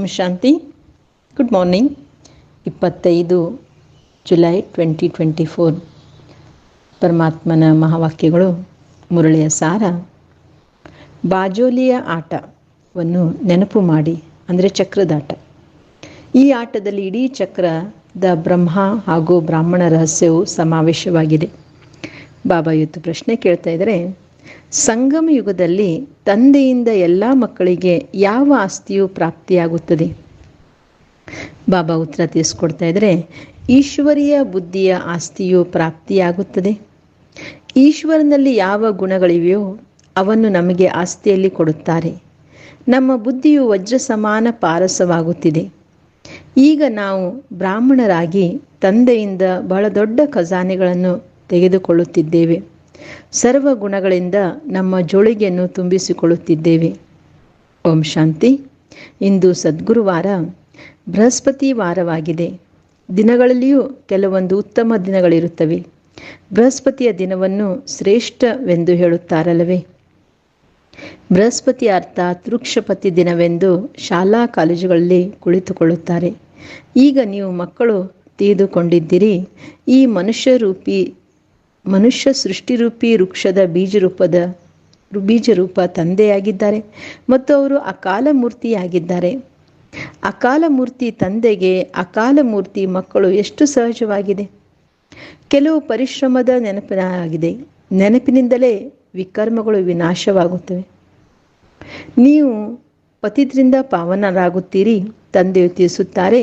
ಓಂ ಶಾಂತಿ. Good morning ಇಪ್ಪತ್ತೈದು July twenty twenty four ಪರಮಾತ್ಮನ ಮಹಾವಾಕ್ಯಗಳು ಮುರಳಿಯ ಸಾರ. ಬಾಜೋಲಿಯ ಆಟವನ್ನು ನೆನಪು ಮಾಡಿ, ಅಂದರೆ ಚಕ್ರದಾಟ. ಈ ಆಟದಲ್ಲಿ ಇಡೀ ಚಕ್ರದ ಬ್ರಹ್ಮ ಹಾಗೂ ಬ್ರಾಹ್ಮಣ ರಹಸ್ಯವು ಸಮಾವೇಶವಾಗಿದೆ. ಬಾಬಾ, ಇವತ್ತು ಪ್ರಶ್ನೆ ಕೇಳ್ತಾ ಇದ್ದಾರೆ. ಸಂಗಮ ಯುಗದಲ್ಲಿ ತಂದೆಯಿಂದ ಎಲ್ಲ ಮಕ್ಕಳಿಗೆ ಯಾವ ಆಸ್ತಿಯು ಪ್ರಾಪ್ತಿಯಾಗುತ್ತದೆ? ಬಾಬಾ ಉತ್ತರ ತಿಳಿಸ್ಕೊಡ್ತಾ ಇದ್ರೆ, ಈಶ್ವರಿಯ ಬುದ್ಧಿಯ ಆಸ್ತಿಯು ಪ್ರಾಪ್ತಿಯಾಗುತ್ತದೆ. ಈಶ್ವರನಲ್ಲಿ ಯಾವ ಗುಣಗಳಿವೆಯೋ ಅವನ್ನು ನಮಗೆ ಆಸ್ತಿಯಲ್ಲಿ ಕೊಡುತ್ತಾರೆ. ನಮ್ಮ ಬುದ್ಧಿಯು ವಜ್ರ ಸಮಾನ ಪಾರಸವಾಗುತ್ತಿದೆ. ಈಗ ನಾವು ಬ್ರಾಹ್ಮಣರಾಗಿ ತಂದೆಯಿಂದ ಬಹಳ ದೊಡ್ಡ ಖಜಾನೆಗಳನ್ನು ತೆಗೆದುಕೊಳ್ಳುತ್ತಿದ್ದೇವೆ. ಸರ್ವ ಗುಣಗಳಿಂದ ನಮ್ಮ ಜೋಳಿಗೆಯನ್ನು ತುಂಬಿಸಿಕೊಳ್ಳುತ್ತಿದ್ದೇವೆ. ಓಂ ಶಾಂತಿ. ಇಂದು ಸದ್ಗುರುವಾರ, ಬೃಹಸ್ಪತಿ ವಾರವಾಗಿದೆ. ದಿನಗಳಲ್ಲಿಯೂ ಕೆಲವೊಂದು ಉತ್ತಮ ದಿನಗಳಿರುತ್ತವೆ. ಬೃಹಸ್ಪತಿಯ ದಿನವನ್ನು ಶ್ರೇಷ್ಠವೆಂದು ಹೇಳುತ್ತಾರಲ್ಲವೇ? ಬೃಹಸ್ಪತಿ ಅರ್ಥಾತ್ ವೃಕ್ಷಪತಿ ದಿನವೆಂದು ಶಾಲಾ ಕಾಲೇಜುಗಳಲ್ಲಿ ಕುಳಿತುಕೊಳ್ಳುತ್ತಾರೆ. ಈಗ ನೀವು ಮಕ್ಕಳು ತಿಳಿದುಕೊಂಡಿದ್ದೀರಿ, ಈ ಮನುಷ್ಯ ರೂಪಿ ಮನುಷ್ಯ ಸೃಷ್ಟಿರೂಪಿ ವೃಕ್ಷದ ಬೀಜರೂಪದ ಬೀಜರೂಪ ತಂದೆಯಾಗಿದ್ದಾರೆ ಮತ್ತು ಅವರು ಅಕಾಲ ಮೂರ್ತಿಯಾಗಿದ್ದಾರೆ. ಅಕಾಲ ಮೂರ್ತಿ ತಂದೆಗೆ ಅಕಾಲ ಮೂರ್ತಿ ಮಕ್ಕಳು ಎಷ್ಟು ಸಹಜವಾಗಿದೆ. ಕೆಲವು ಪರಿಶ್ರಮದ ನೆನಪಿನಾಗಿದೆ. ನೆನಪಿನಿಂದಲೇ ವಿಕರ್ಮಗಳು ವಿನಾಶವಾಗುತ್ತವೆ. ನೀವು ಪತಿದ್ರಿಂದ ಪಾವನರಾಗುತ್ತೀರಿ, ತಂದೆಯು ತಿಳಿಸುತ್ತಾರೆ,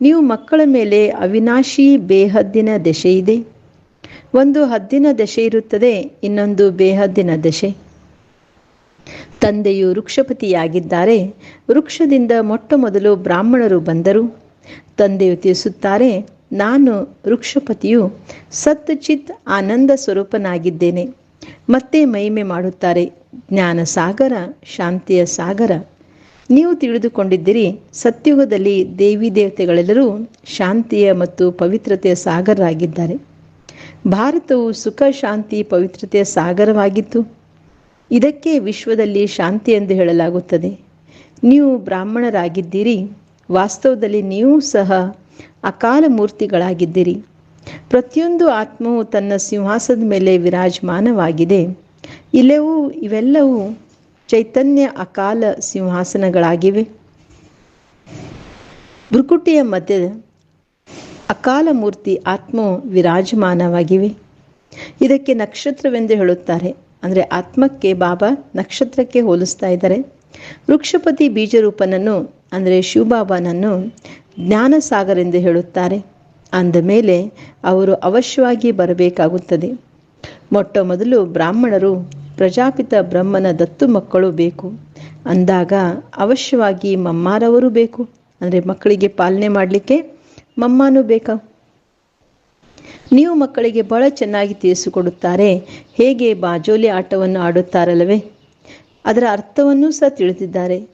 ನೀವು ಮಕ್ಕಳ ಮೇಲೆ ಅವಿನಾಶಿ ಬೇಹದ್ದಿನ ದೆಸೆಯಿದೆ. ಒಂದು ಹದ್ದಿನ ದಶೆ ಇರುತ್ತದೆ, ಇನ್ನೊಂದು ಬೇಹದ್ದಿನ ದಶೆ. ತಂದೆಯು ವೃಕ್ಷಪತಿಯಾಗಿದ್ದಾರೆ. ವೃಕ್ಷದಿಂದ ಮೊಟ್ಟ ಮೊದಲು ಬ್ರಾಹ್ಮಣರು ಬಂದರು. ತಂದೆಯು ತಿಳಿಸುತ್ತಾರೆ, ನಾನು ವೃಕ್ಷಪತಿಯು ಸತ್ ಚಿತ್ ಆನಂದ ಸ್ವರೂಪನಾಗಿದ್ದೇನೆ. ಮತ್ತೆ ಮಹಿಮೆ ಮಾಡುತ್ತಾರೆ. ಜ್ಞಾನ ಸಾಗರ, ಶಾಂತಿಯ ಸಾಗರ. ನೀವು ತಿಳಿದುಕೊಂಡಿದ್ದೀರಿ, ಸತ್ಯುಗದಲ್ಲಿ ದೇವಿ ದೇವತೆಗಳೆಲ್ಲರೂ ಶಾಂತಿಯ ಮತ್ತು ಪವಿತ್ರತೆಯ ಸಾಗರರಾಗಿದ್ದಾರೆ. ಭಾರತವು ಸುಖ, ಶಾಂತಿ, ಪವಿತ್ರತೆಯ ಸಾಗರವಾಗಿತ್ತು ಇದಕ್ಕೆ ವಿಶ್ವದಲ್ಲಿ ಶಾಂತಿ ಎಂದು ಹೇಳಲಾಗುತ್ತದೆ. ನೀವು ಬ್ರಾಹ್ಮಣರಾಗಿದ್ದೀರಿ, ವಾಸ್ತವದಲ್ಲಿ ನೀವು ಸಹ ಅಕಾಲ ಮೂರ್ತಿಗಳಾಗಿದ್ದೀರಿ. ಪ್ರತಿಯೊಂದು ಆತ್ಮವು ತನ್ನ ಸಿಂಹಾಸದ ಮೇಲೆ ವಿರಾಜಮಾನವಾಗಿದೆ. ಇಲ್ಲವೂ ಇವೆಲ್ಲವೂ ಚೈತನ್ಯ ಅಕಾಲ ಸಿಂಹಾಸನಗಳಾಗಿವೆ. ಭ್ರುಕುಟಿಯ ಮಧ್ಯ ಅಕಾಲ ಮೂರ್ತಿ ಆತ್ಮ ವಿರಾಜಮಾನವಾಗಿವೆ. ಇದಕ್ಕೆ ನಕ್ಷತ್ರವೆಂದು ಹೇಳುತ್ತಾರೆ. ಅಂದರೆ ಆತ್ಮಕ್ಕೆ ಬಾಬಾ ನಕ್ಷತ್ರಕ್ಕೆ ಹೋಲಿಸ್ತಾ ಇದ್ದಾರೆ. ವೃಕ್ಷಪತಿ ಬೀಜರೂಪನನ್ನು, ಅಂದರೆ ಶಿವಬಾಬಾನನ್ನು ಜ್ಞಾನಸಾಗರ ಎಂದು ಹೇಳುತ್ತಾರೆ. ಅಂದ ಮೇಲೆ ಅವರು ಅವಶ್ಯವಾಗಿ ಬರಬೇಕಾಗುತ್ತದೆ. ಮೊಟ್ಟ ಮೊದಲು ಬ್ರಾಹ್ಮಣರು ಪ್ರಜಾಪಿತ ಬ್ರಹ್ಮನ ದತ್ತು ಮಕ್ಕಳು ಬೇಕು. ಅಂದಾಗ ಅವಶ್ಯವಾಗಿ ಮಮ್ಮಾರವರು ಬೇಕು. ಅಂದರೆ ಮಕ್ಕಳಿಗೆ ಪಾಲನೆ ಮಾಡಲಿಕ್ಕೆ ಮಮ್ಮಾನು ಬೇಕಾ? ನೀವು ಮಕ್ಕಳಿಗೆ ಬಹಳ ಚೆನ್ನಾಗಿ ತಿಳಿಸಿಕೊಡುತ್ತಾರೆ. ಹೇಗೆ ಬಾಜೋಲಿ ಆಟವನ್ನು ಆಡುತ್ತಾರಲ್ಲವೇ? ಅದರ ಅರ್ಥವನ್ನೂ ಸಹ ತಿಳಿದಿದ್ದಾರೆ.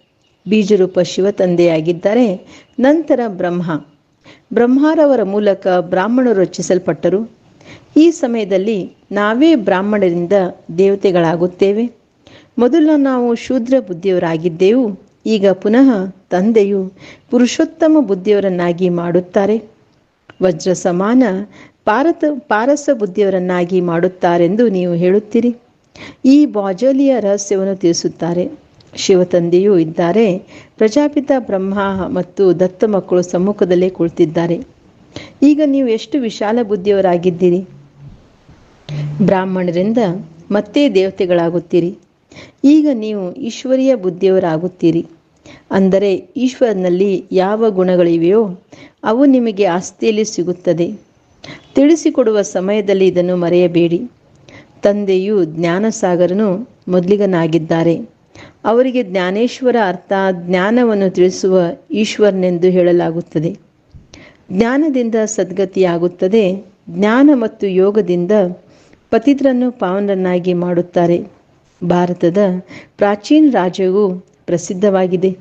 ಬೀಜರೂಪ ಶಿವ ತಂದೆಯಾಗಿದ್ದಾರೆ. ನಂತರ ಬ್ರಹ್ಮ. ಬ್ರಹ್ಮಾರವರ ಮೂಲಕ ಬ್ರಾಹ್ಮಣರು ರಚಿಸಲ್ಪಟ್ಟರು. ಈ ಸಮಯದಲ್ಲಿ ನಾವೇ ಬ್ರಾಹ್ಮಣರಿಂದ ದೇವತೆಗಳಾಗುತ್ತೇವೆ. ಮೊದಲು ನಾವು ಶೂದ್ರ ಬುದ್ಧಿಯವರಾಗಿದ್ದೆವು. ಈಗ ಪುನಃ ತಂದೆಯು ಪುರುಷೋತ್ತಮ ಬುದ್ಧಿಯವರನ್ನಾಗಿ ಮಾಡುತ್ತಾರೆ. ವಜ್ರ ಸಮಾನ ಪಾರತ ಪಾರಸ ಬುದ್ಧಿಯವರನ್ನಾಗಿ ಮಾಡುತ್ತಾರೆಂದು ನೀವು ಹೇಳುತ್ತೀರಿ. ಈ ಬಾಜಲಿಯ ರಹಸ್ಯವನ್ನು ತಿಳಿಸುತ್ತಾರೆ. ಶಿವತಂದೆಯೂ ಇದ್ದಾರೆ. ಪ್ರಜಾಪಿತ ಬ್ರಹ್ಮ ಮತ್ತು ದತ್ತ ಮಕ್ಕಳು ಸಮ್ಮುಖದಲ್ಲೇ ಕುಳಿತಿದ್ದಾರೆ. ಈಗ ನೀವು ಎಷ್ಟು ವಿಶಾಲ ಬುದ್ಧಿಯವರಾಗಿದ್ದೀರಿ? ಬ್ರಾಹ್ಮಣರಿಂದ ಮತ್ತೆ ದೇವತೆಗಳಾಗುತ್ತೀರಿ. ಈಗ ನೀವು ಈಶ್ವರಿಯ ಬುದ್ಧಿಯವರಾಗುತ್ತೀರಿ. ಅಂದರೆ ಈಶ್ವರನಲ್ಲಿ ಯಾವ ಗುಣಗಳಿವೆಯೋ ಅವು ನಿಮಗೆ ಆಸ್ತಿಯಲ್ಲಿ ಸಿಗುತ್ತದೆ. ತಿಳಿಸಿಕೊಡುವ ಸಮಯದಲ್ಲಿ ಇದನ್ನು ಮರೆಯಬೇಡಿ. ತಂದೆಯು ಜ್ಞಾನಸಾಗರನು ಮೊದಲಿಗನಾಗಿದ್ದಾರೆ. ಅವರಿಗೆ ಜ್ಞಾನೇಶ್ವರ ಅರ್ಥ ಜ್ಞಾನವನ್ನು ತಿಳಿಸುವ ಈಶ್ವರನೆಂದು ಹೇಳಲಾಗುತ್ತದೆ. ಜ್ಞಾನದಿಂದ ಸದ್ಗತಿಯಾಗುತ್ತದೆ. ಜ್ಞಾನ ಮತ್ತು ಯೋಗದಿಂದ ಪತಿತರನ್ನು ಪಾವನರನ್ನಾಗಿ ಮಾಡುತ್ತಾರೆ. ಭಾರತದ ಪ್ರಾಚೀನ ರಾಜ್ಯವು ಪ್ರಸಿದ್ಧವಾಗಿದೆ.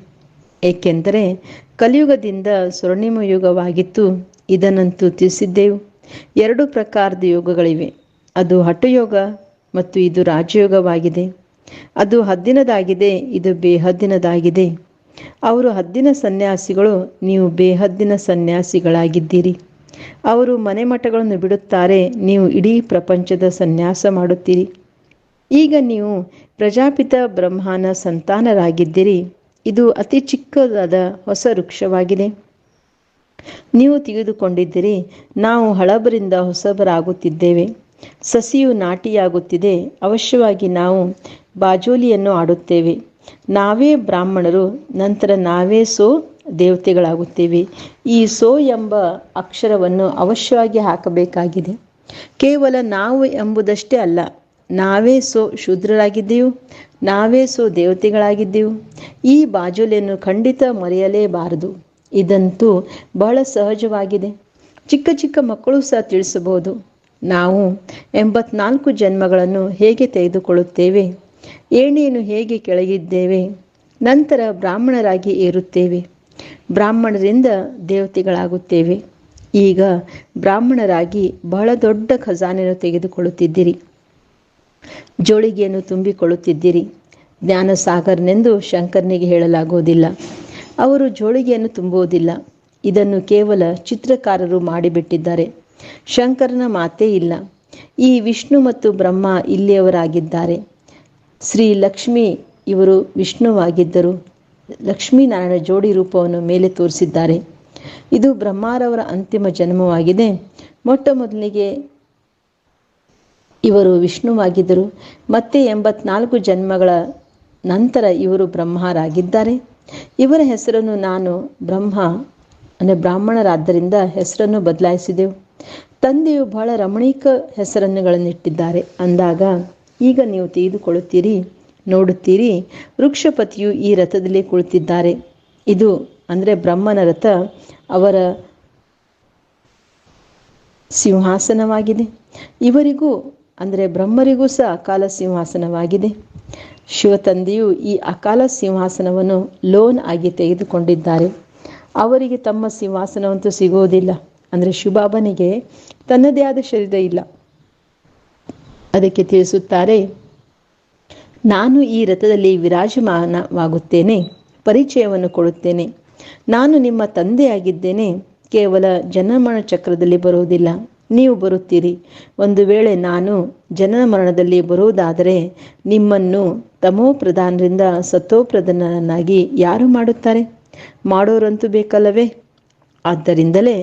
ಏಕೆಂದರೆ ಕಲಿಯುಗದಿಂದ ಸ್ವರ್ಣಿಮ ಯುಗವಾಗಿತ್ತು ಇದನ್ನಂತೂ ತಿಳಿಸಿದ್ದೆವು. ಎರಡು ಪ್ರಕಾರದ ಯೋಗಗಳಿವೆ. ಅದು ಹಠಯೋಗ ಮತ್ತು ಇದು ರಾಜಯೋಗವಾಗಿದೆ. ಅದು ಹದ್ದಿನದಾಗಿದೆ, ಇದು ಬೇಹದ್ದಿನದಾಗಿದೆ. ಅವರು ಹದ್ದಿನ ಸನ್ಯಾಸಿಗಳು, ನೀವು ಬೇಹದ್ದಿನ ಸನ್ಯಾಸಿಗಳಾಗಿದ್ದೀರಿ. ಅವರು ಮನೆ ಮಠಗಳನ್ನು ಬಿಡುತ್ತಾರೆ, ನೀವು ಇಡೀ ಪ್ರಪಂಚದ ಸನ್ಯಾಸ ಮಾಡುತ್ತೀರಿ. ಈಗ ನೀವು ಪ್ರಜಾಪಿತ ಬ್ರಹ್ಮನ ಸಂತಾನರಾಗಿದ್ದೀರಿ. ಇದು ಅತಿ ಚಿಕ್ಕದಾದ ಹೊಸ ವೃಕ್ಷವಾಗಿದೆ. ನೀವು ತೆಗೆದುಕೊಂಡಿದ್ದೀರಿ ನಾವು ಹಳಬರಿಂದ ಹೊಸಬರಾಗುತ್ತಿದ್ದೇವೆ. ಸಸಿಯು ನಾಟಿಯಾಗುತ್ತಿದೆ, ಅವಶ್ಯವಾಗಿ ನಾವು ಬಾಜೋಲಿಯನ್ನು ಆಡುತ್ತೇವೆ. ನಾವೇ ಬ್ರಾಹ್ಮಣರು, ನಂತರ ನಾವೇ ಸೋ ದೇವತೆಗಳಾಗುತ್ತೇವೆ. ಈ ಸೋ ಎಂಬ ಅಕ್ಷರವನ್ನು ಅವಶ್ಯವಾಗಿ ಹಾಕಬೇಕಾಗಿದೆ. ಕೇವಲ ನಾವು ಎಂಬುದಷ್ಟೇ ಅಲ್ಲ ನಾವೇ ಸೋ ಶೂದ್ರರಾಗಿದ್ದೆವು, ನಾವೇ ಸೋ ದೇವತೆಗಳಾಗಿದ್ದೆವು. ಈ ಬಾಜುಲೆಯನ್ನು ಖಂಡಿತ ಮರೆಯಲೇಬಾರದು. ಇದಂತೂ ಬಹಳ ಸಹಜವಾಗಿದೆ. ಚಿಕ್ಕ ಚಿಕ್ಕ ಮಕ್ಕಳು ಸಹ ತಿಳಿಸಬಹುದು. ನಾವು ಎಂಬತ್ನಾಲ್ಕು ಜನ್ಮಗಳನ್ನು ಹೇಗೆ ತೆಗೆದುಕೊಳ್ಳುತ್ತೇವೆ? ಏಣಿಯನ್ನು ಹೇಗೆ ಕೆಳಗಿದ್ದೇವೆ? ನಂತರ ಬ್ರಾಹ್ಮಣರಾಗಿ ಏರುತ್ತೇವೆ. ಬ್ರಾಹ್ಮಣರಿಂದ ದೇವತೆಗಳಾಗುತ್ತೇವೆ. ಈಗ ಬ್ರಾಹ್ಮಣರಾಗಿ ಬಹಳ ದೊಡ್ಡ ಖಜಾನೆಯನ್ನು ತೆಗೆದುಕೊಳ್ಳುತ್ತಿದ್ದೀರಿ. ಜೋಳಿಗೆಯನ್ನು ತುಂಬಿಕೊಳ್ಳುತ್ತಿದ್ದೀರಿ. ಜ್ಞಾನಸಾಗರನೆಂದು ಶಂಕರ್ನಿಗೆ ಹೇಳಲಾಗುವುದಿಲ್ಲ. ಅವರು ಜೋಳಿಗೆಯನ್ನು ತುಂಬುವುದಿಲ್ಲ. ಇದನ್ನು ಕೇವಲ ಚಿತ್ರಕಾರರು ಮಾಡಿಬಿಟ್ಟಿದ್ದಾರೆ. ಶಂಕರನ ಮಾತೇ ಇಲ್ಲ. ಈ ವಿಷ್ಣು ಮತ್ತು ಬ್ರಹ್ಮ ಇಲ್ಲಿಯವರಾಗಿದ್ದಾರೆ. ಶ್ರೀ ಲಕ್ಷ್ಮಿ ಇವರು ವಿಷ್ಣುವಾಗಿದ್ದರು. ಲಕ್ಷ್ಮೀನಾರಾಯಣ ಜೋಡಿ ರೂಪವನ್ನು ಮೇಲೆ ತೋರಿಸಿದ್ದಾರೆ. ಇದು ಬ್ರಹ್ಮಾರವರ ಅಂತಿಮ ಜನ್ಮವಾಗಿದೆ. ಮೊಟ್ಟ ಮೊದಲಿಗೆ ಇವರು ವಿಷ್ಣುವಾಗಿದ್ದರು. ಮತ್ತೆ ಎಂಬತ್ನಾಲ್ಕು ಜನ್ಮಗಳ ನಂತರ ಇವರು ಬ್ರಹ್ಮರಾಗಿದ್ದಾರೆ. ಇವರ ಹೆಸರನ್ನು ನಾನು ಬ್ರಹ್ಮ, ಅಂದರೆ ಬ್ರಾಹ್ಮಣರಾದ್ದರಿಂದ ಹೆಸರನ್ನು ಬದಲಾಯಿಸಿದೆವು. ತಂದೆಯು ಬಹಳ ರಮಣೀಕ ಹೆಸರನ್ನುಗಳನ್ನಿಟ್ಟಿದ್ದಾರೆ. ಅಂದಾಗ ಈಗ ನೀವು ತೆಗೆದುಕೊಳ್ಳುತ್ತೀರಿ ನೋಡುತ್ತೀರಿ, ವೃಕ್ಷಪತಿಯು ಈ ರಥದಲ್ಲಿ ಕುಳಿತಿದ್ದಾರೆ. ಇದು ಅಂದರೆ ಬ್ರಹ್ಮನ ರಥ ಅವರ ಸಿಂಹಾಸನವಾಗಿದೆ. ಇವರಿಗೂ ಅಂದರೆ ಬ್ರಹ್ಮರಿಗೂ ಸಹ ಅಕಾಲ ಸಿಂಹಾಸನವಾಗಿದೆ. ಶಿವತಂದೆಯು ಈ ಅಕಾಲ ಸಿಂಹಾಸನವನ್ನು ಲೋನ್ ಆಗಿ ತೆಗೆದುಕೊಂಡಿದ್ದಾರೆ. ಅವರಿಗೆ ತಮ್ಮ ಸಿಂಹಾಸನವಂತೂ ಸಿಗುವುದಿಲ್ಲ. ಅಂದರೆ ಶಿವಬಾಬನಿಗೆ ತನ್ನದೇ ಆದ ಶರೀರ ಇಲ್ಲ. ಅದಕ್ಕೆ ತಿಳಿಸುತ್ತಾರೆ, ನಾನು ಈ ರಥದಲ್ಲಿ ವಿರಾಜಮಾನವಾಗುತ್ತೇನೆ, ಪರಿಚಯವನ್ನು ಕೊಡುತ್ತೇನೆ. ನಾನು ನಿಮ್ಮ ತಂದೆಯಾಗಿದ್ದೇನೆ. ಕೇವಲ ಜನಮರಣ ಚಕ್ರದಲ್ಲಿ ಬರುವುದಿಲ್ಲ. ನೀವು ಬರುತ್ತೀರಿ. ಒಂದು ವೇಳೆ ನಾನು ಜನನ ಮರಣದಲ್ಲಿ ಬರುವುದಾದರೆ ನಿಮ್ಮನ್ನು ತಮೋ ಪ್ರಧಾನರಿಂದ ಸತೋಪ್ರಧಾನನಾಗಿ ಯಾರು ಮಾಡುತ್ತಾರೆ? ಮಾಡೋರಂತೂ ಬೇಕಲ್ಲವೇ? ಆದ್ದರಿಂದಲೇ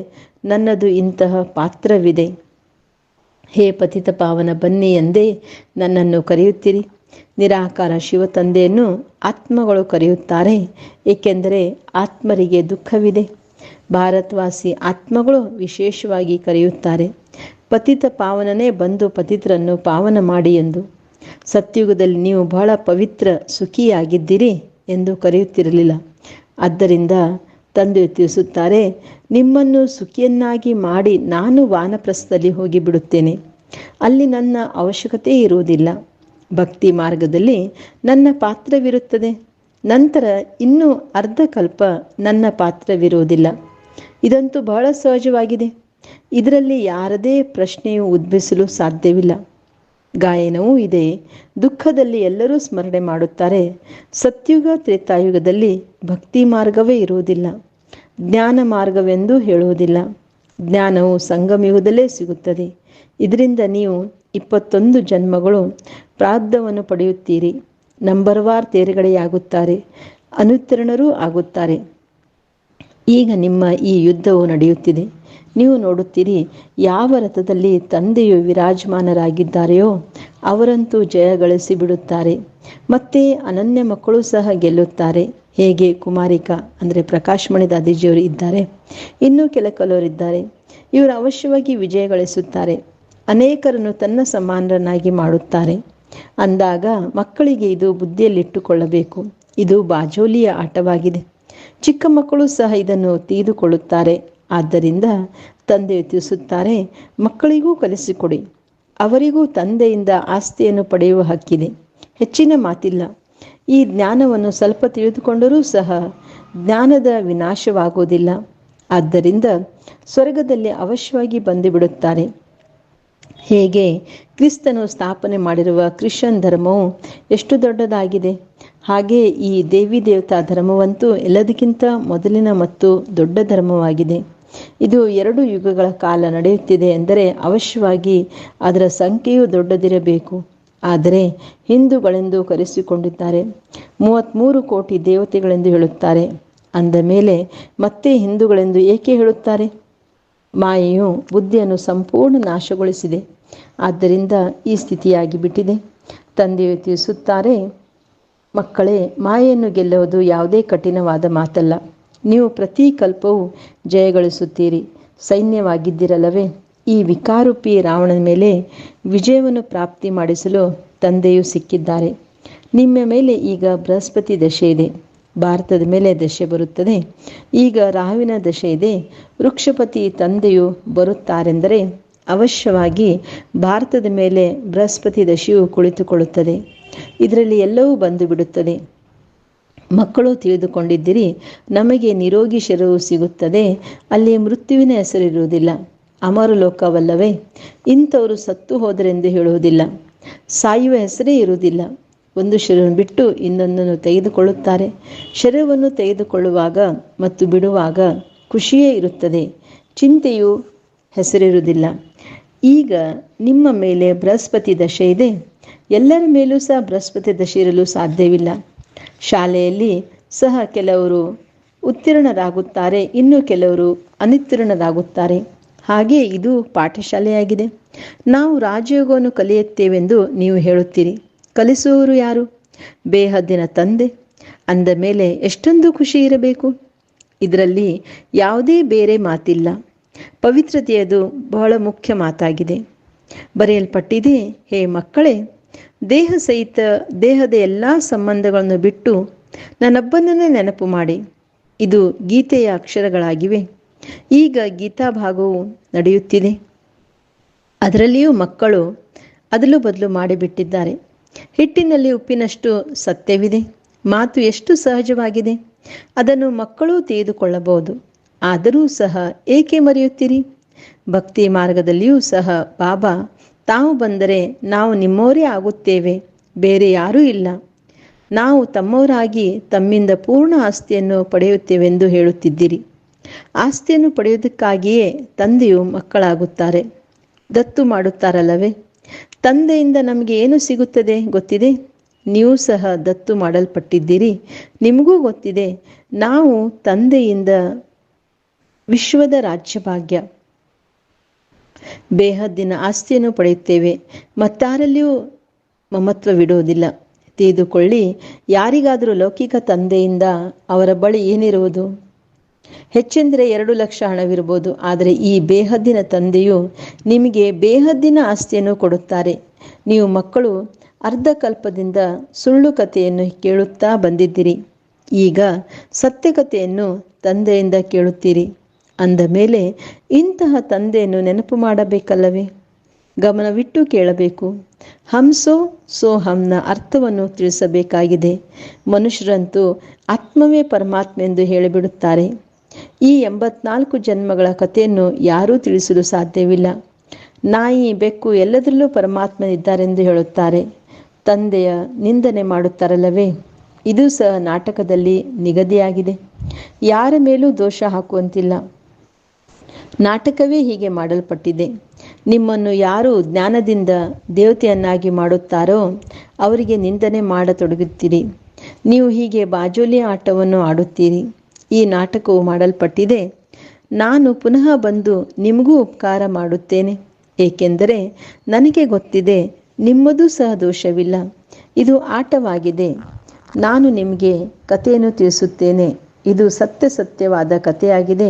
ನನ್ನದು ಇಂತಹ ಪಾತ್ರವಿದೆ. ಹೇ ಪತಿತ ಪಾವನ ಬನ್ನಿ ಎಂದೇ ನನ್ನನ್ನು ಕರೆಯುತ್ತೀರಿ. ನಿರಾಕಾರ ಶಿವ ತಂದೆಯನ್ನು ಆತ್ಮಗಳು ಕರೆಯುತ್ತಾರೆ, ಏಕೆಂದರೆ ಆತ್ಮರಿಗೆ ದುಃಖವಿದೆ. ಭಾರತವಾಸಿ ಆತ್ಮಗಳು ವಿಶೇಷವಾಗಿ ಕರೆಯುತ್ತಾರೆ. ಪತಿತ ಪಾವನನೇ ಬಂದು ಪತಿತರನ್ನು ಪಾವನ ಮಾಡಿ ಎಂದು. ಸತ್ಯುಗದಲ್ಲಿ ನೀವು ಬಹಳ ಪವಿತ್ರ ಸುಖಿಯಾಗಿದ್ದೀರಿ ಎಂದು ಕರೆಯುತ್ತಿರಲಿಲ್ಲ. ಆದ್ದರಿಂದ ತಂದೆ ತಿಳಿಸುತ್ತಾರೆ, ನಿಮ್ಮನ್ನು ಸುಖಿಯನ್ನಾಗಿ ಮಾಡಿ ನಾನು ವಾನಪ್ರಸ್ಥದಲ್ಲಿ ಹೋಗಿ ಬಿಡುತ್ತೇನೆ ಅಲ್ಲಿ ನನ್ನ ಅವಶ್ಯಕತೆ ಇರುವುದಿಲ್ಲ. ಭಕ್ತಿ ಮಾರ್ಗದಲ್ಲಿ ನನ್ನ ಪಾತ್ರವಿರುತ್ತದೆ. ನಂತರ ಇನ್ನೂ ಅರ್ಧ ಕಲ್ಪ ನನ್ನ ಪಾತ್ರವಿರುವುದಿಲ್ಲ. ಇದಂತೂ ಬಹಳ ಸಹಜವಾಗಿದೆ. ಇದರಲ್ಲಿ ಯಾರದೇ ಪ್ರಶ್ನೆಯು ಉದ್ಭವಿಸಲು ಸಾಧ್ಯವಿಲ್ಲ. ಗಾಯನವೂ ಇದೆ. ದುಃಖದಲ್ಲಿ ಎಲ್ಲರೂ ಸ್ಮರಣೆ ಮಾಡುತ್ತಾರೆ. ಸತ್ಯುಗ ತ್ರೇತಾಯುಗದಲ್ಲಿ ಭಕ್ತಿ ಮಾರ್ಗವೇ ಇರುವುದಿಲ್ಲ. ಜ್ಞಾನ ಮಾರ್ಗವೆಂದು ಹೇಳುವುದಿಲ್ಲ. ಜ್ಞಾನವು ಸಂಗಮಯುಗದಲ್ಲೇ ಸಿಗುತ್ತದೆ. ಇದರಿಂದ ನೀವು ಇಪ್ಪತ್ತೊಂದು ಜನ್ಮಗಳು ಪ್ರಾರ್ಧವನ್ನು ಪಡೆಯುತ್ತೀರಿ. Number war ತೇರುಗಡೆಯಾಗುತ್ತಾರೆ. ಅನುತ್ತೀರ್ಣರೂ ಆಗುತ್ತಾರೆ. ಈಗ ನಿಮ್ಮ ಈ ಯುದ್ಧವು ನಡೆಯುತ್ತಿದೆ. ನೀವು ನೋಡುತ್ತೀರಿ, ಯಾವ ರಥದಲ್ಲಿ ತಂದೆಯು ವಿರಾಜಮಾನರಾಗಿದ್ದಾರೆಯೋ ಅವರಂತೂ ಜಯ ಗಳಿಸಿ ಬಿಡುತ್ತಾರೆ ಮತ್ತೆ ಅನನ್ಯ ಮಕ್ಕಳು ಸಹ ಗೆಲ್ಲುತ್ತಾರೆ. ಹೇಗೆ ಕುಮಾರಿಕಾ ಅಂದರೆ ಪ್ರಕಾಶ್ ಮಣಿ ದಾದಿಜಿಯವರು ಇದ್ದಾರೆ. ಇನ್ನೂ ಕೆಲ ಕೆಲವರಿದ್ದಾರೆ ಇವರು ಅವಶ್ಯವಾಗಿ ವಿಜಯ ಗಳಿಸುತ್ತಾರೆ. ಅನೇಕರನ್ನು ತನ್ನ ಸಮಾನರನ್ನಾಗಿ ಮಾಡುತ್ತಾರೆ. ಅಂದಾಗ ಮಕ್ಕಳಿಗೆ ಇದು ಬುದ್ಧಿಯಲ್ಲಿಟ್ಟುಕೊಳ್ಳಬೇಕು. ಇದು ಬಾಜೋಲಿಯ ಆಟವಾಗಿದೆ. ಚಿಕ್ಕ ಮಕ್ಕಳು ಸಹ ಇದನ್ನು ತೆಗೆದುಕೊಳ್ಳುತ್ತಾರೆ ಆದ್ದರಿಂದ ತಂದೆ ತಿಳಿಸುತ್ತಾರೆ ಮಕ್ಕಳಿಗೂ ಕಲಿಸಿಕೊಡಿ. ಅವರಿಗೂ ತಂದೆಯಿಂದ ಆಸ್ತಿಯನ್ನು ಪಡೆಯುವ ಹಕ್ಕಿದೆ. ಹೆಚ್ಚಿನ ಮಾತಿಲ್ಲ. ಈ ಜ್ಞಾನವನ್ನು ಸ್ವಲ್ಪ ತಿಳಿದುಕೊಂಡರೂ ಸಹ ಜ್ಞಾನದ ವಿನಾಶವಾಗುವುದಿಲ್ಲ. ಆದ್ದರಿಂದ ಸ್ವರ್ಗದಲ್ಲಿ ಅವಶ್ಯವಾಗಿ ಬಂದು ಬಿಡುತ್ತಾರೆ ಹೇಗೆ? ಕ್ರಿಸ್ತನು ಸ್ಥಾಪನೆ ಮಾಡಿರುವ ಕ್ರಿಶ್ಚಿಯನ್ ಧರ್ಮವು ಎಷ್ಟು ದೊಡ್ಡದಾಗಿದೆ? ಹಾಗೆ ಈ ದೇವಿ ದೇವತಾ ಧರ್ಮವಂತೂ ಎಲ್ಲದಕ್ಕಿಂತ ಮೊದಲಿನ ಮತ್ತು ದೊಡ್ಡ ಧರ್ಮವಾಗಿದೆ. ಇದು ಎರಡು ಯುಗಗಳ ಕಾಲ ನಡೆಯುತ್ತಿದೆ ಎಂದರೆ ಅವಶ್ಯವಾಗಿ ಅದರ ಸಂಖ್ಯೆಯೂ ದೊಡ್ಡದಿರಬೇಕು. ಆದರೆ ಹಿಂದೂಗಳೆಂದು ಕರೆಸಿಕೊಂಡಿದ್ದಾರೆ. ಮೂವತ್ತ್ಮೂರು ಕೋಟಿ ದೇವತೆಗಳೆಂದು ಹೇಳುತ್ತಾರೆ. ಅಂದ ಮೇಲೆ ಮತ್ತೆ ಹಿಂದೂಗಳೆಂದು ಏಕೆ ಹೇಳುತ್ತಾರೆ? ಮಾಯೆಯು ಬುದ್ಧಿಯನ್ನು ಸಂಪೂರ್ಣ ನಾಶಗೊಳಿಸಿದೆ. ಆದ್ದರಿಂದ ಈ ಸ್ಥಿತಿಯಾಗಿ ಬಿಟ್ಟಿದೆ ತಂದೆಯು ತಿಳಿಸುತ್ತಾರೆ ಮಕ್ಕಳೇ, ಮಾಯೆಯನ್ನು ಗೆಲ್ಲುವುದು ಯಾವುದೇ ಕಠಿಣವಾದ ಮಾತಲ್ಲ. ನೀವು ಪ್ರತಿ ಕಲ್ಪವೂ ಜಯಗಳಿಸುತ್ತೀರಿ. ಸೈನ್ಯವಾಗಿದ್ದಿರಲ್ಲವೇ, ಈ ವಿಕಾರೂಪಿ ರಾವಣನ ಮೇಲೆ ವಿಜಯವನ್ನು ಪ್ರಾಪ್ತಿ ಮಾಡಿಸಲು ತಂದೆಯು ಸಿಕ್ಕಿದ್ದಾರೆ. ನಿಮ್ಮ ಮೇಲೆ ಈಗ ಬೃಹಸ್ಪತಿ ದಶೆ ಇದೆ. ಭಾರತದ ಮೇಲೆ ದಶೆ ಬರುತ್ತದೆ. ಈಗ ರಾಹುವಿನ ದಶೆ ಇದೆ. ವೃಕ್ಷಪತಿ ತಂದೆಯು ಬರುತ್ತಾರೆಂದರೆ ಅವಶ್ಯವಾಗಿ ಭಾರತದ ಮೇಲೆ ಬೃಹಸ್ಪತಿ ದಶೆಯು ಕುಳಿತುಕೊಳ್ಳುತ್ತದೆ. ಇದರಲ್ಲಿ ಎಲ್ಲವೂ ಬಂದು ಬಿಡುತ್ತದೆ ಮಕ್ಕಳು ತಿಳಿದುಕೊಂಡಿದ್ದಿರಿ, ನಮಗೆ ನಿರೋಗಿ ಶರೀರವು ಸಿಗುತ್ತದೆ, ಅಲ್ಲಿ ಮೃತ್ಯುವಿನ ಹೆಸರಿರುವುದಿಲ್ಲ. ಅಮರ ಲೋಕವಲ್ಲವೇ ಇಂಥವರು ಸತ್ತು ಹೋದರೆಂದು ಹೇಳುವುದಿಲ್ಲ. ಸಾಯುವ ಹೆಸರೇ ಇರುವುದಿಲ್ಲ. ಒಂದು ಶರೀರವನ್ನು ಬಿಟ್ಟು ಇನ್ನೊಂದನ್ನು ತೆಗೆದುಕೊಳ್ಳುತ್ತಾರೆ. ಶರೀರವನ್ನು ತೆಗೆದುಕೊಳ್ಳುವಾಗ ಮತ್ತು ಬಿಡುವಾಗ ಖುಷಿಯೇ ಇರುತ್ತದೆ. ಚಿಂತೆಯು ಹೆಸರಿರುವುದಿಲ್ಲ. ಈಗ ನಿಮ್ಮ ಮೇಲೆ ಬೃಹಸ್ಪತಿ ದಶೆ ಇದೆ. ಎಲ್ಲರ ಮೇಲೂ ಸಹ ಬೃಹಸ್ಪತಿ ದಶಿರಲು ಸಾಧ್ಯವಿಲ್ಲ. ಶಾಲೆಯಲ್ಲಿ ಸಹ ಕೆಲವರು ಉತ್ತೀರ್ಣರಾಗುತ್ತಾರೆ, ಇನ್ನು ಕೆಲವರು ಅನುತ್ತೀರ್ಣರಾಗುತ್ತಾರೆ. ಹಾಗೆ ಇದು ಪಾಠಶಾಲೆಯಾಗಿದೆ. ನಾವು ರಾಜಯೋಗವನ್ನು ಕಲಿಯುತ್ತೇವೆಂದು ನೀವು ಹೇಳುತ್ತೀರಿ. ಕಲಿಸುವವರು ಯಾರು? ಬೇಹದ್ದಿನ ತಂದೆ. ಅಂದ ಮೇಲೆ ಎಷ್ಟೊಂದು ಖುಷಿ ಇರಬೇಕು. ಇದರಲ್ಲಿ ಯಾವುದೇ ಬೇರೆ ಮಾತಿಲ್ಲ. ಪವಿತ್ರತೆಯದು ಬಹಳ ಮುಖ್ಯ ಮಾತಾಗಿದೆ. ಬರೆಯಲ್ಪಟ್ಟಿದೆ, ಹೇ ಮಕ್ಕಳೇ ದೇಹ ಸಹಿತ ದೇಹದ ಎಲ್ಲ ಸಂಬಂಧಗಳನ್ನು ಬಿಟ್ಟು ನನ್ನೊಬ್ಬನನ್ನೇ ನೆನಪು ಮಾಡಿ. ಇದು ಗೀತೆಯ ಅಕ್ಷರಗಳಾಗಿವೆ. ಈಗ ಗೀತಾ ಭಾಗವು ನಡೆಯುತ್ತಿದೆ. ಅದರಲ್ಲಿಯೂ ಮಕ್ಕಳು ಅದಲು ಬದಲು ಮಾಡಿಬಿಟ್ಟಿದ್ದಾರೆ. ಹಿಟ್ಟಿನಲ್ಲಿ ಉಪ್ಪಿನಷ್ಟು ಸತ್ಯವಿದೆ. ಮಾತು ಎಷ್ಟು ಸಹಜವಾಗಿದೆ. ಅದನ್ನು ಮಕ್ಕಳು ತೆಗೆದುಕೊಳ್ಳಬಹುದು ಆದರೂ ಸಹ ಏಕೆ ಮರೆಯುತ್ತೀರಿ? ಭಕ್ತಿ ಮಾರ್ಗದಲ್ಲಿಯೂ ಸಹ ಬಾಬಾ ತಾವು ಬಂದರೆ ನಾವು ನಿಮ್ಮವರೇ ಆಗುತ್ತೇವೆ, ಬೇರೆ ಯಾರೂ ಇಲ್ಲ. ನಾವು ತಮ್ಮವರಾಗಿ ತಮ್ಮಿಂದ ಪೂರ್ಣ ಆಸ್ತಿಯನ್ನು ಪಡೆಯುತ್ತೇವೆಂದು ಹೇಳುತ್ತಿದ್ದೀರಿ. ಆಸ್ತಿಯನ್ನು ಪಡೆಯುವುದಕ್ಕಾಗಿಯೇ ತಂದೆಯು ಮಕ್ಕಳಾಗುತ್ತಾರೆ. ದತ್ತು ಮಾಡುತ್ತಾರಲ್ಲವೇ? ತಂದೆಯಿಂದ ನಮಗೆ ಏನು ಸಿಗುತ್ತದೆ ಗೊತ್ತಿದೆ? ನೀವು ಸಹ ದತ್ತು ಮಾಡಲ್ಪಟ್ಟಿದ್ದೀರಿ. ನಿಮಗೂ ಗೊತ್ತಿದೆ. ನಾವು ತಂದೆಯಿಂದ ವಿಶ್ವದ ರಾಜ್ಯಭಾಗ್ಯ. ಬೇಹದ್ದಿನ ಆಸ್ತಿಯನ್ನು ಪಡೆಯುತ್ತೇವೆ. ಮತ್ತಾರಲ್ಲಿಯೂ ಮಮತ್ವವಿಡುವುದಿಲ್ಲ ತಿಳಿದುಕೊಳ್ಳಿ, ಯಾರಿಗಾದರೂ ಲೌಕಿಕ ತಂದೆಯಿಂದ ಅವರ ಬಳಿ ಏನಿರುವುದು? ಹೆಚ್ಚೆಂದರೆ ಎರಡು ಲಕ್ಷ ಹಣವಿರ್ಬೋದು ಆದರೆ ಈ ಬೇಹದ್ದಿನ ತಂದೆಯು ನಿಮಗೆ ಬೇಹದ್ದಿನ ಆಸ್ತಿಯನ್ನು ಕೊಡುತ್ತಾರೆ. ನೀವು ಮಕ್ಕಳು ಅರ್ಧ ಕಲ್ಪದಿಂದ ಸುಳ್ಳು ಕಥೆಯನ್ನು ಕೇಳುತ್ತಾ ಬಂದಿದ್ದೀರಿ. ಈಗ ಸತ್ಯಕಥೆಯನ್ನು ತಂದೆಯಿಂದ ಕೇಳುತ್ತೀರಿ. ಅಂದ ಮೇಲೆ ಇಂತಹ ತಂದೆಯನ್ನು ನೆನಪು ಮಾಡಬೇಕಲ್ಲವೇ? ಗಮನವಿಟ್ಟು ಕೇಳಬೇಕು. ಹಂಸೋ ಸೋ ಹಂನ ಅರ್ಥವನ್ನು ತಿಳಿಸಬೇಕಾಗಿದೆ. ಮನುಷ್ಯರಂತೂ ಆತ್ಮವೇ ಪರಮಾತ್ಮ ಎಂದು ಹೇಳಿಬಿಡುತ್ತಾರೆ. ಈ ಎಂಬತ್ನಾಲ್ಕು ಜನ್ಮಗಳ ಕಥೆಯನ್ನು ಯಾರೂ ತಿಳಿಸಲು ಸಾಧ್ಯವಿಲ್ಲ. ನಾಯಿ, ಬೆಕ್ಕು ಎಲ್ಲದರಲ್ಲೂ ಪರಮಾತ್ಮನಿದ್ದಾರೆಂದು ಹೇಳುತ್ತಾರೆ. ತಂದೆಯ ನಿಂದನೆ ಮಾಡುತ್ತಾರಲ್ಲವೇ? ಇದು ಸಹ ನಾಟಕದಲ್ಲಿ ನಿಗದಿಯಾಗಿದೆ. ಯಾರ ಮೇಲೂ ದೋಷ ಹಾಕುವಂತಿಲ್ಲ. ನಾಟಕವೇ ಹೀಗೆ ಮಾಡಲ್ಪಟ್ಟಿದೆ. ನಿಮ್ಮನ್ನು ಯಾರು ಜ್ಞಾನದಿಂದ ದೇವತೆಯನ್ನಾಗಿ ಮಾಡುತ್ತಾರೋ ಅವರಿಗೆ ನಿಂದನೆ ಮಾಡತೊಡಗುತ್ತೀರಿ. ನೀವು ಹೀಗೆ ಬಾಜೋಲಿ ಆಟವನ್ನು ಆಡುತ್ತೀರಿ. ಈ ನಾಟಕವು ಮಾಡಲ್ಪಟ್ಟಿದೆ. ನಾನು ಪುನಃ ಬಂದು ನಿಮಗೂ ಉಪಕಾರ ಮಾಡುತ್ತೇನೆ. ಏಕೆಂದರೆ ನನಗೆ ಗೊತ್ತಿದೆ, ನಿಮ್ಮದೂ ಸಹ ದೋಷವಿಲ್ಲ. ಇದು ಆಟವಾಗಿದೆ. ನಾನು ನಿಮಗೆ ಕಥೆಯನ್ನು ತಿಳಿಸುತ್ತೇನೆ. ಇದು ಸತ್ಯ ಸತ್ಯವಾದ ಕಥೆಯಾಗಿದೆ.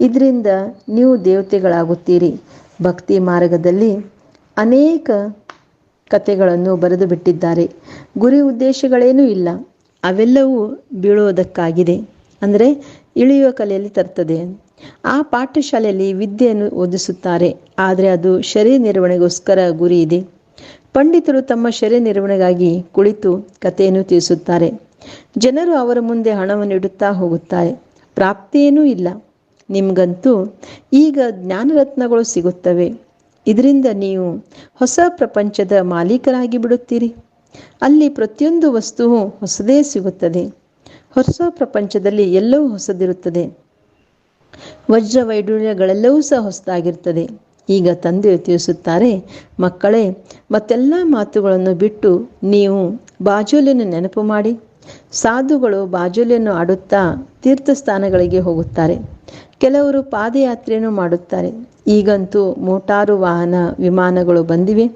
ಇದರಿಂದ ನೀವು ದೇವತೆಗಳಾಗುತ್ತೀರಿ. ಭಕ್ತಿ ಮಾರ್ಗದಲ್ಲಿ ಅನೇಕ ಕಥೆಗಳನ್ನು ಬರೆದು ಬಿಟ್ಟಿದ್ದಾರೆ. ಗುರಿ ಉದ್ದೇಶಗಳೇನೂ ಇಲ್ಲ. ಅವೆಲ್ಲವೂ ಬೀಳೋದಕ್ಕಾಗಿದೆ. ಅಂದರೆ ಇಳಿಯುವ ಕಲೆಯಲ್ಲಿ ತರ್ತದೆ. ಆ ಪಾಠಶಾಲೆಯಲ್ಲಿ ವಿದ್ಯೆಯನ್ನು ಓದಿಸುತ್ತಾರೆ. ಆದರೆ ಅದು ಶರೀರ ನಿರ್ವಹಣೆಗೋಸ್ಕರ ಗುರಿ ಇದೆ. ಪಂಡಿತರು ತಮ್ಮ ಶರೀರ ನಿರ್ವಹಣೆಗಾಗಿ ಕುಳಿತು ಕಥೆಯನ್ನು ತಿಳಿಸುತ್ತಾರೆ. ಜನರು ಅವರ ಮುಂದೆ ಹಣವನ್ನು ಇಡುತ್ತಾ ಹೋಗುತ್ತಾರೆ. ಪ್ರಾಪ್ತಿಯೇನೂ ಇಲ್ಲ. ನಿಮಗಂತೂ ಈಗ ಜ್ಞಾನರತ್ನಗಳು ಸಿಗುತ್ತವೆ. ಇದರಿಂದ ನೀವು ಹೊಸ ಪ್ರಪಂಚದ ಮಾಲೀಕರಾಗಿ ಬಿಡುತ್ತೀರಿ. ಅಲ್ಲಿ ಪ್ರತಿಯೊಂದು ವಸ್ತುವು ಹೊಸದೇ ಸಿಗುತ್ತದೆ. ಹೊಸ ಪ್ರಪಂಚದಲ್ಲಿ ಎಲ್ಲವೂ ಹೊಸದಿರುತ್ತದೆ. ವಜ್ರ ವೈಡೂರ್ಯಗಳೆಲ್ಲವೂ ಸಹ ಹೊಸದಾಗಿರುತ್ತದೆ. ಈಗ ತಂದೆ ತಿಳಿಸುತ್ತಾರೆ, ಮಕ್ಕಳೇ, ಮತ್ತೆಲ್ಲ ಮಾತುಗಳನ್ನು ಬಿಟ್ಟು ನೀವು ಬಾಜೋಲಿನ ನೆನಪು ಮಾಡಿ. ಸಾಧುಗಳು ಬಾಜುಲಿಯನ್ನು ಆಡುತ್ತಾ ತೀರ್ಥಸ್ಥಾನಗಳಿಗೆ ಹೋಗುತ್ತಾರೆ. ಕೆಲವರು ಪಾದಯಾತ್ರೆಯನ್ನು ಮಾಡುತ್ತಾರೆ. ಈಗಂತೂ ಮೋಟಾರು ವಾಹನ ವಿಮಾನಗಳು ಬಂದಿವೆ.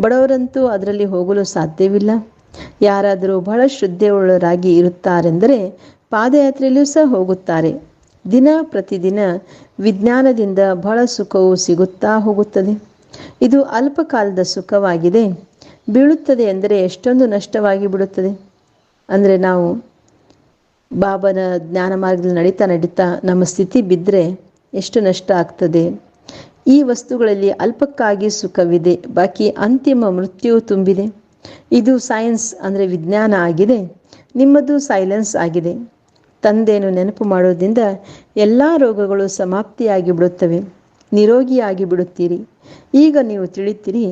ಬಡವರಂತೂ ಅದರಲ್ಲಿ ಹೋಗಲು ಸಾಧ್ಯವಿಲ್ಲ. ಯಾರಾದರೂ ಬಹಳ ಶ್ರದ್ಧೆಯುಳ್ಳರಾಗಿ ಇರುತ್ತಾರೆಂದರೆ ಪಾದಯಾತ್ರೆಯಲ್ಲೂ ಸಹ ಹೋಗುತ್ತಾರೆ. ದಿನ ಪ್ರತಿದಿನ ವಿಜ್ಞಾನದಿಂದ ಬಹಳ ಸುಖವು ಸಿಗುತ್ತಾ ಹೋಗುತ್ತದೆ. ಇದು ಅಲ್ಪಕಾಲದ ಸುಖವಾಗಿದೆ. ಬೀಳುತ್ತದೆ ಎಂದರೆ ಎಷ್ಟೊಂದು ನಷ್ಟವಾಗಿ ಬಿಡುತ್ತದೆ. ಅಂದರೆ ನಾವು ಬಾಬನ ಜ್ಞಾನ ಮಾರ್ಗದಲ್ಲಿ ನಡೀತಾ ನಡೀತಾ ನಮ್ಮ ಸ್ಥಿತಿ ಬಿದ್ದರೆ ಎಷ್ಟು ನಷ್ಟ ಆಗ್ತದೆ. ಈ ವಸ್ತುಗಳಲ್ಲಿ ಅಲ್ಪಕ್ಕಾಗಿ ಸುಖವಿದೆ, ಬಾಕಿ ಅಂತಿಮ ಮೃತ್ಯು ತುಂಬಿದೆ. ಇದು ಸೈನ್ಸ್ ಅಂದರೆ ವಿಜ್ಞಾನ ಆಗಿದೆ, ನಿಮ್ಮದು ಸೈಲೆನ್ಸ್ ಆಗಿದೆ. ತಂದೆಯನ್ನು ನೆನಪು ಮಾಡೋದ್ರಿಂದ ಎಲ್ಲ ರೋಗಗಳು ಸಮಾಪ್ತಿಯಾಗಿ ಬಿಡುತ್ತವೆ, ನಿರೋಗಿಯಾಗಿ ಬಿಡುತ್ತೀರಿ. ಈಗ ನೀವು ತಿಳಿತೀರಿ,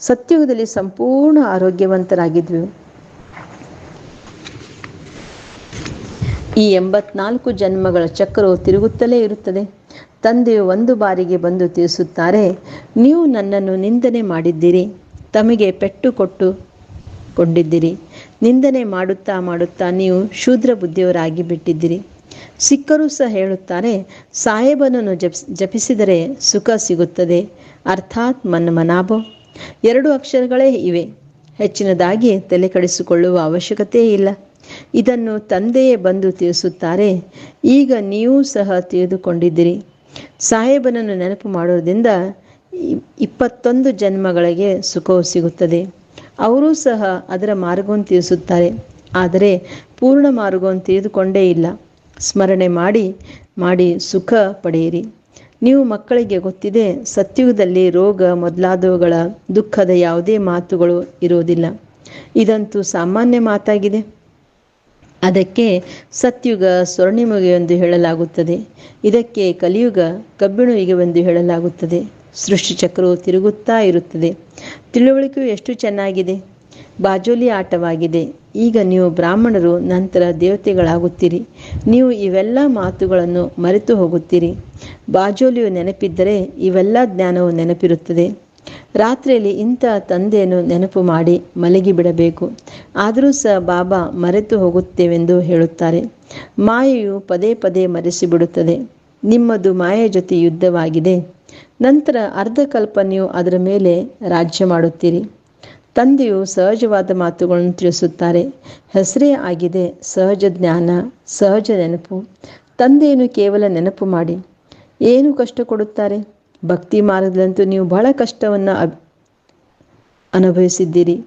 ಸತ್ಯುಗದಲ್ಲಿ ಸಂಪೂರ್ಣ ಆರೋಗ್ಯವಂತರಾಗಿದ್ವಿ. ಈ ಎಂಬತ್ನಾಲ್ಕು ಜನ್ಮಗಳ ಚಕ್ರವು ತಿರುಗುತ್ತಲೇ ಇರುತ್ತದೆ. ತಂದೆಯು ಒಂದು ಬಾರಿಗೆ ಬಂದು ತಿಳಿಸುತ್ತಾರೆ, ನೀವು ನನ್ನನ್ನು ನಿಂದನೆ ಮಾಡಿದ್ದೀರಿ, ತಮಗೆ ಪೆಟ್ಟು ಕೊಟ್ಟು ಕೊಂಡಿದ್ದೀರಿ ನಿಂದನೆ ಮಾಡುತ್ತಾ ಮಾಡುತ್ತಾ ನೀವು ಶೂದ್ರ ಬುದ್ಧಿಯವರಾಗಿ ಬಿಟ್ಟಿದ್ದೀರಿ. ಸಿಕ್ಕರೂ ಸಹ ಹೇಳುತ್ತಾರೆ, ಸಾಹೇಬನನ್ನು ಜಪ್, ಜಪಿಸಿದರೆ ಸುಖ ಸಿಗುತ್ತದೆ. ಅರ್ಥಾತ್ ಮನ್ ಮನಾಭೋ ಎರಡು ಅಕ್ಷರಗಳೇ ಇವೆ. ಹೆಚ್ಚಿನದಾಗಿ ತಲೆ ಕಡಿಸಿಕೊಳ್ಳುವ ಅವಶ್ಯಕತೆ ಇಲ್ಲ. ಇದನ್ನು ತಂದೆಯೇ ಬಂದು ತಿಳಿಸುತ್ತಾರೆ. ಈಗ ನೀವು ಸಹ ತಿಳಿದುಕೊಂಡಿದ್ದೀರಿ. ಸಾಹೇಬನನ್ನು ನೆನಪು ಮಾಡೋದ್ರಿಂದ ಇಪ್ಪತ್ತೊಂದು ಜನ್ಮಗಳಿಗೆ ಸುಖವು ಸಿಗುತ್ತದೆ. ಅವರೂ ಸಹ ಅದರ ಮಾರ್ಗವನ್ನು ತಿಳಿಸುತ್ತಾರೆ. ಆದರೆ ಪೂರ್ಣ ಮಾರ್ಗವನ್ನು ತಿಳಿದುಕೊಂಡೇ ಇಲ್ಲ. ಸ್ಮರಣೆ ಮಾಡಿ ಮಾಡಿ ಸುಖ ಪಡೆಯಿರಿ. ನೀವು ಮಕ್ಕಳಿಗೆ ಗೊತ್ತಿದೆ, ಸತ್ಯುಗದಲ್ಲಿ ರೋಗ ಮೊದಲಾದವುಗಳ ದುಃಖದ ಯಾವುದೇ ಮಾತುಗಳು ಇರುವುದಿಲ್ಲ. ಇದಂತೂ ಸಾಮಾನ್ಯ ಮಾತಾಗಿದೆ. ಅದಕ್ಕೆ ಸತ್ಯುಗ ಸ್ವರ್ಣಿಮುಗೆ ಎಂದು ಹೇಳಲಾಗುತ್ತದೆ. ಇದಕ್ಕೆ ಕಲಿಯುಗ ಕಬ್ಬಿಣ ಯುಗವೆಂದು ಹೇಳಲಾಗುತ್ತದೆ. ಸೃಷ್ಟಿಚಕ್ರವು ತಿರುಗುತ್ತಾ ಇರುತ್ತದೆ. ತಿಳುವಳಿಕೆಯು ಎಷ್ಟು ಚೆನ್ನಾಗಿದೆ. ಬಾಜೋಲಿ ಆಟವಾಗಿದೆ. ಈಗ ನೀವು ಬ್ರಾಹ್ಮಣರು ನಂತರ ದೇವತೆಗಳಾಗುತ್ತೀರಿ. ನೀವು ಇವೆಲ್ಲ ಮಾತುಗಳನ್ನು ಮರೆತು ಹೋಗುತ್ತೀರಿ. ಬಾಜೋಲಿಯು ನೆನಪಿದ್ದರೆ ಇವೆಲ್ಲ ಜ್ಞಾನವು ನೆನಪಿರುತ್ತದೆ. ರಾತ್ರಿಯಲ್ಲಿ ಇಂಥ ತಂದೆಯನ್ನು ನೆನಪು ಮಾಡಿ ಮಲಗಿ ಬಿಡಬೇಕು ಆದರೂ ಸಹ ಬಾಬಾ ಮರೆತು ಹೋಗುತ್ತೇವೆಂದು ಹೇಳುತ್ತಾರೆ. ಮಾಯೆಯು ಪದೇ ಪದೇ ಮರೆಸಿಬಿಡುತ್ತದೆ. ನಿಮ್ಮದು ಮಾಯೆಯ ಜೊತೆ ಯುದ್ಧವಾಗಿದೆ. ನಂತರ ಅರ್ಧಕಲ್ಪ ನೀವು ಅದರ ಮೇಲೆ ರಾಜ್ಯ ಮಾಡುತ್ತೀರಿ. ತಂದೆಯು ಸಹಜವಾದ ಮಾತುಗಳನ್ನು ತಿಳಿಸುತ್ತಾರೆ. ಹೆಸರೇ ಆಗಿದೆ, ಸಹಜ ಜ್ಞಾನ, ಸಹಜ ನೆನಪು. ತಂದೆಯನ್ನು ಕೇವಲ ನೆನಪು ಮಾಡಿ. ಏನು ಕಷ್ಟ ಕೊಡುತ್ತಾರೆ? ಭಕ್ತಿ ಮಾರ್ಗದಂತೂ ನೀವು ಬಹಳ ಕಷ್ಟವನ್ನು ಅನುಭವಿಸಿದ್ದೀರಿ.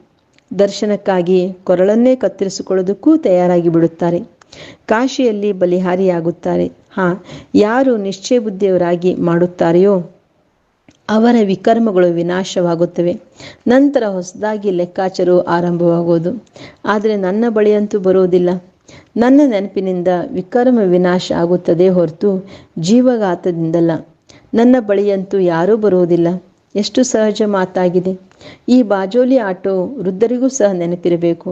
ದರ್ಶನಕ್ಕಾಗಿ ಕೊರಳನ್ನೇ ಕತ್ತರಿಸಿಕೊಳ್ಳೋದಕ್ಕೂ ತಯಾರಾಗಿ ಬಿಡುತ್ತಾರೆ. ಕಾಶಿಯಲ್ಲಿ ಬಲಿಹಾರಿಯಾಗುತ್ತಾರೆ. ಹಾ, ಯಾರು ನಿಶ್ಚಯ ಬುದ್ಧಿಯವರಾಗಿ ಮಾಡುತ್ತಾರೆಯೋ ಅವರ ವಿಕರ್ಮಗಳು ವಿನಾಶವಾಗುತ್ತವೆ. ನಂತರ ಹೊಸದಾಗಿ ಲೆಕ್ಕಾಚಾರವು ಆರಂಭವಾಗುವುದು. ಆದರೆ ನನ್ನ ಬಳಿಯಂತೂ ಬರುವುದಿಲ್ಲ. ನನ್ನ ನೆನಪಿನಿಂದ ವಿಕರ್ಮ ವಿನಾಶ ಆಗುತ್ತದೆ ಹೊರತು ಜೀವಘಾತದಿಂದಲ್ಲ. ನನ್ನ ಬಳಿಯಂತೂ ಯಾರೂ ಬರುವುದಿಲ್ಲ. ಎಷ್ಟು ಸಹಜ ಮಾತಾಗಿದೆ. ಈ ಬಾಜೋಲಿ ಆಟೋ ವೃದ್ಧರಿಗೂ ಸಹ ನೆನಪಿರಬೇಕು,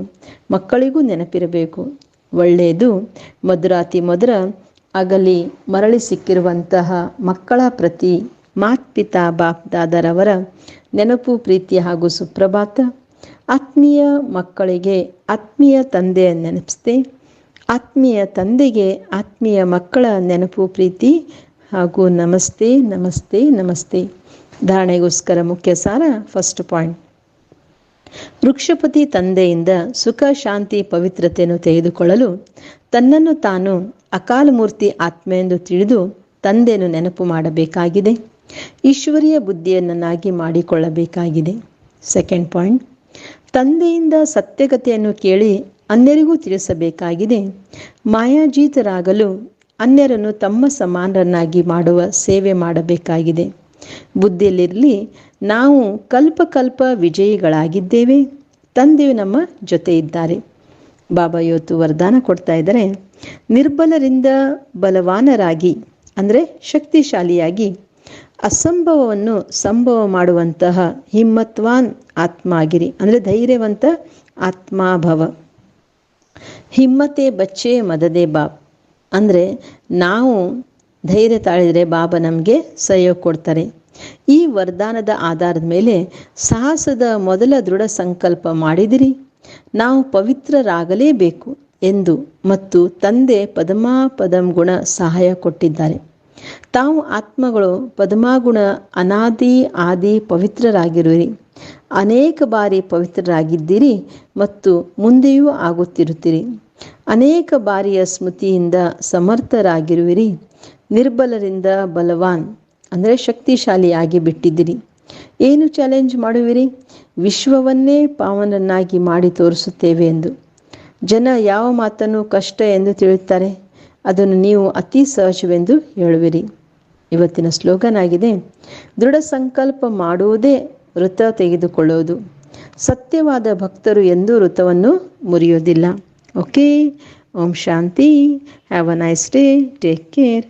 ಮಕ್ಕಳಿಗೂ ನೆನಪಿರಬೇಕು. ಒಳ್ಳೆಯದು ಮಧುರಾತಿ ಮಧುರ ಅಗಲಿ ಮರಳಿ ಸಿಕ್ಕಿರುವಂತಹ ಮಕ್ಕಳ ಪ್ರತಿ ಮಾತ್ಪಿತಾ ಬಾಪ್ ದಾದರವರ ನೆನಪು, ಪ್ರೀತಿ ಹಾಗೂ ಸುಪ್ರಭಾತ. ಆತ್ಮೀಯ ಮಕ್ಕಳಿಗೆ ಆತ್ಮೀಯ ತಂದೆಯ ನೆನಪಿಸ್ತೆ. ಆತ್ಮೀಯ ತಂದೆಗೆ ಆತ್ಮೀಯ ಮಕ್ಕಳ ನೆನಪು, ಪ್ರೀತಿ ಹಾಗೂ ನಮಸ್ತೆ ನಮಸ್ತೆ ನಮಸ್ತೆ. ಧಾರಣೆಗೋಸ್ಕರ ಮುಖ್ಯ ಸಾರ ಫಸ್ಟ್ ಪಾಯಿಂಟ್ ವೃಕ್ಷಪತಿ ತಂದೆಯಿಂದ ಸುಖ, ಶಾಂತಿ, ಪವಿತ್ರತೆಯನ್ನು ತೆಗೆದುಕೊಳ್ಳಲು ತನ್ನನ್ನು ತಾನು ಅಕಾಲಮೂರ್ತಿ ಆತ್ಮ ಎಂದು ತಿಳಿದು ತಂದೆಯನ್ನು ನೆನಪು ಮಾಡಬೇಕಾಗಿದೆ. ಈಶ್ವರೀಯ ಬುದ್ಧಿಯನ್ನಾಗಿ ಮಾಡಿಕೊಳ್ಳಬೇಕಾಗಿದೆ. ಸೆಕೆಂಡ್ ಪಾಯಿಂಟ್ ತಂದೆಯಿಂದ ಸತ್ಯಗತೆಯನ್ನು ಕೇಳಿ ಅನ್ಯರಿಗೂ ತಿಳಿಸಬೇಕಾಗಿದೆ. ಮಾಯಾಜೀತರಾಗಲು ಅನ್ಯರನ್ನು ತಮ್ಮ ಸಮಾನರನ್ನಾಗಿ ಮಾಡುವ ಸೇವೆ ಮಾಡಬೇಕಾಗಿದೆ. ಬುದ್ಧಿಯಲ್ಲಿರಲಿ, ನಾವು ಕಲ್ಪ ಕಲ್ಪ ವಿಜಯಿಗಳಾಗಿದ್ದೇವೆ. ತಂದೆಯು ನಮ್ಮ ಜೊತೆ ಇದ್ದಾರೆ ಬಾಬಾ ಇವತ್ತು ವರದಾನ ಕೊಡ್ತಾ ಇದ್ದಾರೆ. ನಿರ್ಬಲರಿಂದ ಬಲವಾನರಾಗಿ, ಅಂದರೆ ಶಕ್ತಿಶಾಲಿಯಾಗಿ, ಅಸಂಭವವನ್ನು ಸಂಭವ ಮಾಡುವಂತಹ ಹಿಮ್ಮತ್ವಾನ್ ಆತ್ಮ ಆಗಿರಿ ಅಂದರೆ ಧೈರ್ಯವಂತ ಆತ್ಮಾಭವ. ಹಿಮ್ಮತೆ ಬಚ್ಚೆ ಮದದೆ ಬಾಬ್ ಅಂದರೆ ನಾವು ಧೈರ್ಯ ತಾಳಿದರೆ ಬಾಬಾ ನಮಗೆ ಸಹಯೋಗ ಕೊಡ್ತಾರೆ. ಈ ವರದಾನದ ಆಧಾರದ ಮೇಲೆ ಸಾಹಸದ ಮೊದಲ ದೃಢ ಸಂಕಲ್ಪ ಮಾಡಿದಿರಿ. ನಾವು ಪವಿತ್ರರಾಗಲೇಬೇಕು ಎಂದು ಮತ್ತು ತಂದೆ ಪದಮಾಪದಂ ಗುಣ ಸಹಾಯ ಕೊಟ್ಟಿದ್ದಾರೆ. ತಾವು ಆತ್ಮಗಳು ಪದಮಾಗುಣ ಅನಾದಿ ಆದಿ ಪವಿತ್ರರಾಗಿರುವಿರಿ. ಅನೇಕ ಬಾರಿ ಪವಿತ್ರರಾಗಿದ್ದೀರಿ ಮತ್ತು ಮುಂದೆಯೂ ಆಗುತ್ತಿರುತ್ತೀರಿ. ಅನೇಕ ಬಾರಿಯ ಸ್ಮೃತಿಯಿಂದ ಸಮರ್ಥರಾಗಿರುವಿರಿ. ನಿರ್ಬಲರಿಂದ ಬಲವಾನ್, ಅಂದರೆ ಶಕ್ತಿಶಾಲಿಯಾಗಿ ಬಿಟ್ಟಿದ್ದೀರಿ. ಏನು ಚಾಲೆಂಜ್ ಮಾಡುವಿರಿ? ವಿಶ್ವವನ್ನೇ ಪಾವನನ್ನಾಗಿ ಮಾಡಿ ತೋರಿಸುತ್ತೇವೆ ಎಂದು. ಜನ ಯಾವ ಮಾತನ್ನು ಕಷ್ಟ ಎಂದು ತಿಳಿಯುತ್ತಾರೆ, ಅದನ್ನು ನೀವು ಅತಿ ಸಹಜವೆಂದು ಹೇಳುವಿರಿ. ಇವತ್ತಿನ ಸ್ಲೋಗನ್ ಆಗಿದೆ ದೃಢ ಸಂಕಲ್ಪ ಮಾಡುವುದೇ ವೃತ ತೆಗೆದುಕೊಳ್ಳುವುದು. ಸತ್ಯವಾದ ಭಕ್ತರು ಎಂದು ವೃತವನ್ನು ಮುರಿಯೋದಿಲ್ಲ ಓಕೆ, ಓಂ ಶಾಂತಿ, have a nice day, take care.